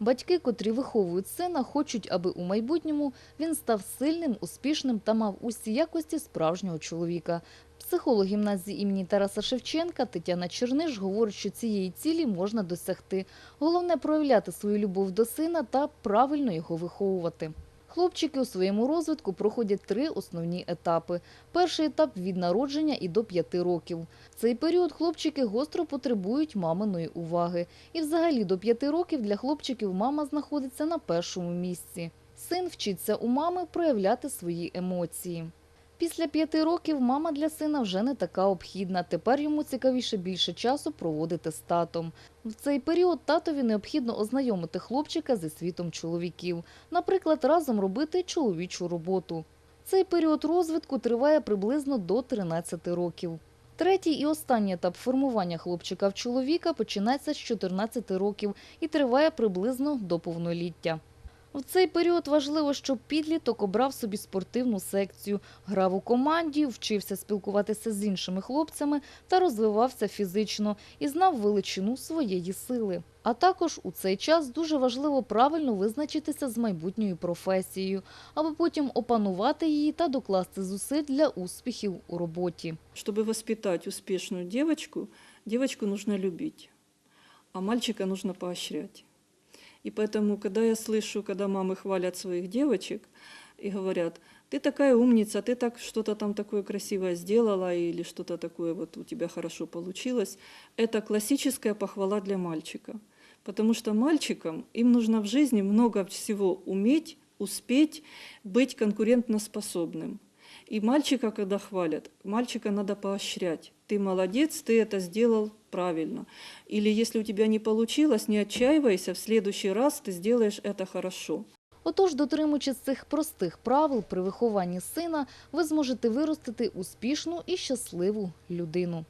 Батьки, котрі виховують сина, хочуть, аби у майбутньому він став сильним, успішним та мав усі якості справжнього чоловіка. Психолог гімназії імені Тараса Шевченка Тетяна Черниш говорить, що цієї цілі можна досягти. Головне проявляти свою любов до сина та правильно його виховувати. Хлопчики у своєму розвитку проходять три основні етапи. Перший етап від народження і до п'яти років. В цей період хлопчики гостро потребують маминої уваги. І взагалі до п'яти років для хлопчиків мама знаходиться на першому місці. Син вчиться у мами проявляти свої емоції. Після п'яти років мама для сина вже не така обхідна. Тепер йому цікавіше більше часу проводити з татом. В цей період татові необхідно ознайомити хлопчика зі світом чоловіків, наприклад, разом робити чоловічу роботу. Цей період розвитку триває приблизно до 13 років. Третій і останній етап формування хлопчика в чоловіка починається з 14 років і триває приблизно до повноліття. В цей період важливо, щоб підліток обрав собі спортивну секцію, грав у команді, вчився спілкуватися з іншими хлопцями та розвивався фізично і знав величину своєї сили. А також у цей час дуже важливо правильно визначитися з майбутньою професією, аби потім опанувати її та докласти зусиль для успіхів у роботі. Чтобы воспитать успешную девочку, девочку нужно любить, а мальчика нужно поощрять. И поэтому, когда я слышу, когда мамы хвалят своих девочек и говорят, ты такая умница, ты так что-то там такое красивое сделала или что-то такое вот у тебя хорошо получилось, это классическая похвала для мальчика. Потому что мальчикам им нужно в жизни много всего уметь, успеть, быть конкурентоспособным. И мальчика, когда хвалят, мальчика надо поощрять. Ты молодец, ты это сделал правильно. Или если у тебя не получилось, не отчаивайся, в следующий раз ты сделаешь это хорошо. Отож, дотримуючись цих простих правил при вихованні сина, ви зможете виростити успішну і щасливу людину.